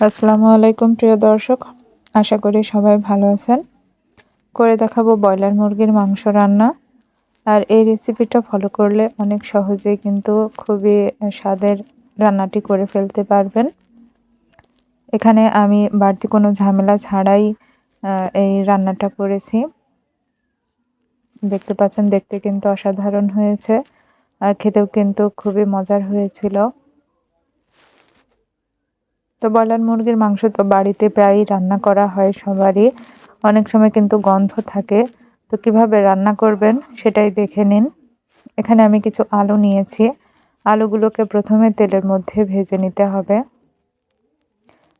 আসসালামু আলাইকুম, প্রিয় দর্শক। আশা করি সবাই ভালো আছেন। করে দেখাবো ব্রয়লার মুরগির মাংস রান্না। আর এই রেসিপিটা ফলো করলে অনেক সহজেই কিন্তু খুবই স্বাদের রান্নাটি করে ফেলতে পারবেন। এখানে আমি বাড়তি কোনো ঝামেলা ছাড়াই এই রান্নাটা করেছি। দেখতে পাচ্ছেন, দেখতে কিন্তু অসাধারণ হয়েছে। আর খেতেও কিন্তু খুবই মজার হয়েছিল। তো ব্রয়লার মুরগির মাংস তো বাড়িতে প্রায়ই রান্না করা হয় সবারই। অনেক সময় কিন্তু গন্ধ থাকে। তো কীভাবে রান্না করবেন সেটাই দেখে নিন। এখানে আমি কিছু আলু নিয়েছি। আলুগুলোকে প্রথমে তেলের মধ্যে ভেজে নিতে হবে।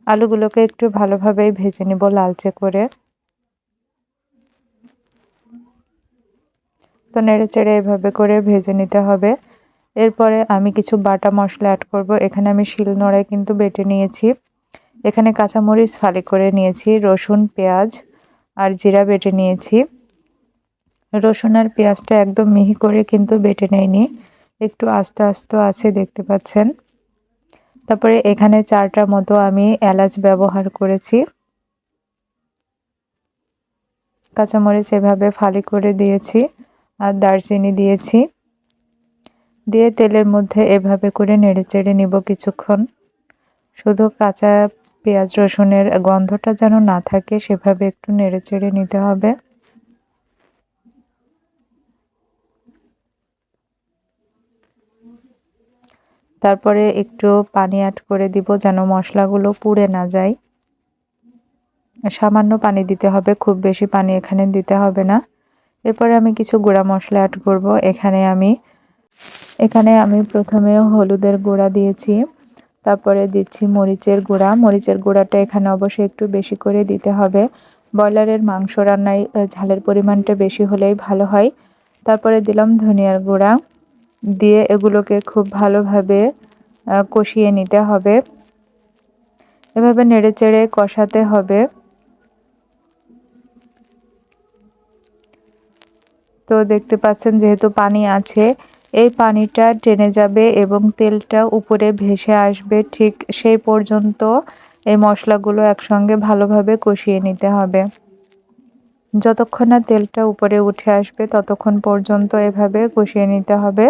আলুগুলোকে একটু ভালোভাবেই ভেজে নিব লালচে করে। তো নেড়ে চেড়ে এভাবে করে ভেজে নিতে হবে। এরপরে আমি কিছু বাটা মশলা অ্যাড করব। এখানে আমি শিল নোড়ায় কিন্তু বেটে নিয়েছি। এখানে কাঁচামরিচ ফালি করে নিয়েছি, রসুন, পেঁয়াজ আর জিরা বেটে নিয়েছি। রসুন আর পেঁয়াজটা একদম মিহি করে কিন্তু বেটে নেয়নি একটু আস্তে আস্তে আছে, দেখতে পাচ্ছেন। তারপরে এখানে চারটার মতো আমি এলাচ ব্যবহার করেছি। কাঁচামরিচ এভাবে ফালি করে দিয়েছি আর দারচিনি দিয়েছি। দিয়ে তেলের মধ্যে এভাবে করে নেড়ে চেড়ে নিব কিছুক্ষণ। শুধু কাঁচা পেঁয়াজ রসুনের গন্ধটা যেন না থাকে, সেভাবে একটু নেড়ে চেড়ে নিতে হবে। তারপরে একটু পানি অ্যাড করে দিব যেন মশলাগুলো পুড়ে না যায়। সামান্য পানি দিতে হবে, খুব বেশি পানি এখানে দিতে হবে না। এরপরে আমি কিছু গুঁড়া মশলা অ্যাড করব। এখানে আমি এখানে আমি প্রথমে হলুদের গুঁড়া দিয়েছি, তারপরে দিচ্ছি মরিচের গুঁড়া। মরিচের গুঁড়াটা এখানে অবশ্যই একটু বেশি করে দিতে হবে। ব্রয়লারের মাংস রান্নায় ঝালের পরিমাণটা বেশি হলেই ভালো হয়। তারপরে দিলাম ধনিয়ার গুঁড়া। দিয়ে এগুলোকে খুব ভালোভাবে কষিয়ে নিতে হবে। এভাবে নেড়ে চেড়ে কষাতে হবে। তো দেখতে পাচ্ছেন যেহেতু পানি আছে এই পানিটা টেনে যাবে এবং তেলটা উপরে ভেসে আসবে। ঠিক সেই পর্যন্ত এই মশলাগুলো একসঙ্গে ভালোভাবে কষিয়ে নিতে হবে। যতক্ষণ না তেলটা উপরে উঠে আসবে, ততক্ষণ পর্যন্ত এভাবে কষিয়ে নিতে হবে।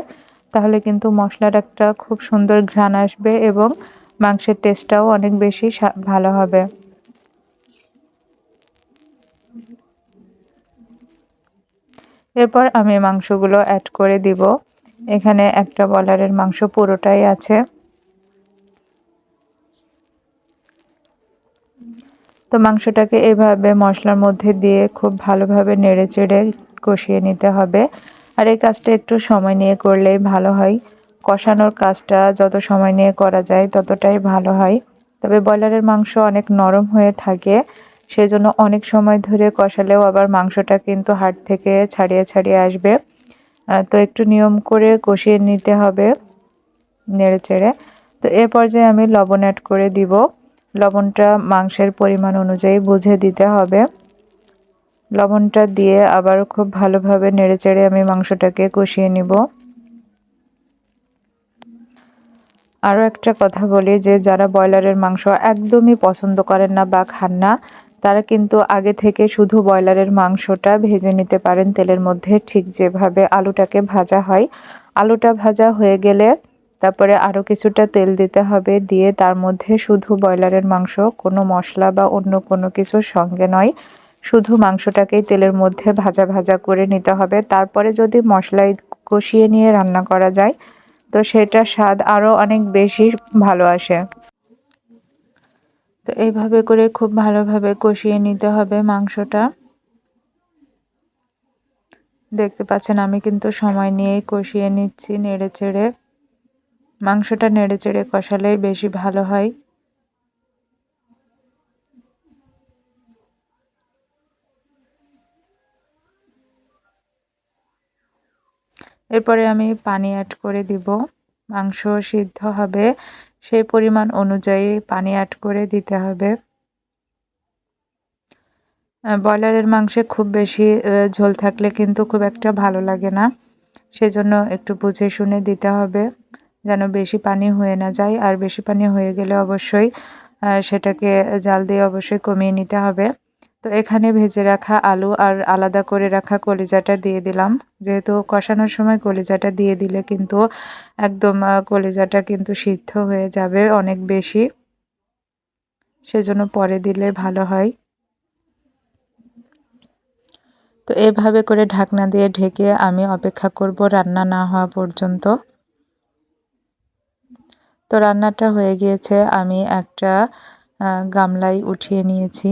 তাহলে কিন্তু মশলার একটা খুব সুন্দর ঘ্রাণ আসবে এবং মাংসের টেস্টটাও অনেক বেশি ভালো হবে। এরপর আমি মাংসগুলো অ্যাড করে দিব। এখানে একটা বলারের মাংস পুরোটাই আছে। তো মাংসটাকে এভাবে মশলার মধ্যে দিয়ে খুব ভালোভাবে নেড়ে চেড়ে কষিয়ে নিতে হবে। আর এই কাজটা একটু সময় নিয়ে করলেই ভালো হয়। কষানোর কাজটা যত সময় নিয়ে করা যায় ততটাই ভালো হয়। তবে ব্রয়লারের মাংস অনেক নরম হয়ে থাকে, সেজন্য অনেক সময় ধরে কষালেও আবার মাংসটা কিন্তু হাট থেকে ছাড়িয়ে ছাড়িয়ে আসবে। তো একটু নিয়ম করে কষিয়ে নিতে হবে নেড়ে চেড়ে। তো এ পর্যায়ে আমি লবণ অ্যাড করে দিব। লবণটা মাংসের পরিমাণ অনুযায়ী বুঝে দিতে হবে। লবণটা দিয়ে আবার খুব ভালোভাবে নেড়ে চেড়ে আমি মাংসটাকে কষিয়ে নিব। আরও একটা কথা বলি যে, যারা ব্রয়লারের মাংস একদমই পছন্দ করেন না বা খান না তারা কিন্তু আগে থেকে শুধু ব্রয়লারের মাংসটা ভেজে নিতে পারেন তেলের মধ্যে, ঠিক যেভাবে আলুটাকে ভাজা হয়। আলুটা ভাজা হয়ে গেলে তারপরে আরও কিছুটা তেল দিতে হবে, দিয়ে তার মধ্যে শুধু ব্রয়লারের মাংস, কোনো মশলা বা অন্য কোনো কিছুর সঙ্গে নয়, শুধু মাংসটাকেই তেলের মধ্যে ভাজা ভাজা করে নিতে হবে। তারপরে যদি মশলাই কষিয়ে নিয়ে রান্না করা যায়, তো সেটা স্বাদ আরও অনেক বেশি ভালো আসে। তো এইভাবে করে খুব ভালোভাবে কষিয়ে নিতে হবে মাংসটা। দেখতে পাচ্ছেন আমি কিন্তু সময় নিয়েই কষিয়ে নিচ্ছি নেড়ে চেড়ে। মাংসটা নেড়ে চেড়ে কষালেই বেশি ভালো হয়। এরপরে আমি পানি অ্যাড করে দিব। মাংস সিদ্ধ হবে, সেই পরিমাণ অনুযায়ী পানি অ্যাড করে দিতে হবে। ব্রয়লারের মাংসে খুব বেশি ঝোল থাকলে কিন্তু খুব একটা ভালো লাগে না। সেজন্য একটু বুঝে শুনে দিতে হবে, যেন বেশি পানি হয়ে না যায়। আর বেশি পানি হয়ে গেলে অবশ্যই সেটাকে জাল দিয়ে অবশ্যই কমিয়ে নিতে হবে। তো এখানে ভেজে রাখা আলু আর আলাদা করে রাখা কলিজাটা দিয়ে দিলাম। যেহেতু কষানোর সময় কলিজাটা দিয়ে দিলে কিন্তু একদম কলিজাটা কিন্তু সিদ্ধ হয়ে যাবে অনেক বেশি। সেজন্য পরে দিলে ভালো হয়। তো এভাবে করে ঢাকনা দিয়ে ঢেকে আমি অপেক্ষা করব রান্না না হওয়া পর্যন্ত। তো রান্নাটা হয়ে গিয়েছে, আমি একটা গামলায় উঠিয়ে নিয়েছি।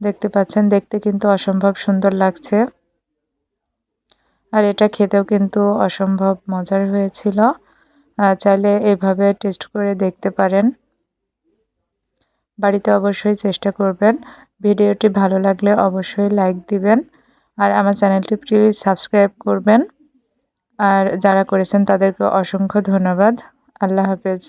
দেখতে পাচ্ছেন, দেখতে কিন্তু অসম্ভব সুন্দর লাগছে। আর এটা খেতেও কিন্তু অসম্ভব মজার হয়েছিল। চাইলে এভাবে টেস্ট করে দেখতে পারেন। বাড়িতে অবশ্যই চেষ্টা করবেন। ভিডিওটি ভালো লাগলে অবশ্যই লাইক দিবেন। আর আমার চ্যানেলটি প্লিজ সাবস্ক্রাইব করবেন। আর যারা করেছেন তাদেরকে অসংখ্য ধন্যবাদ। আল্লাহ হাফেজ।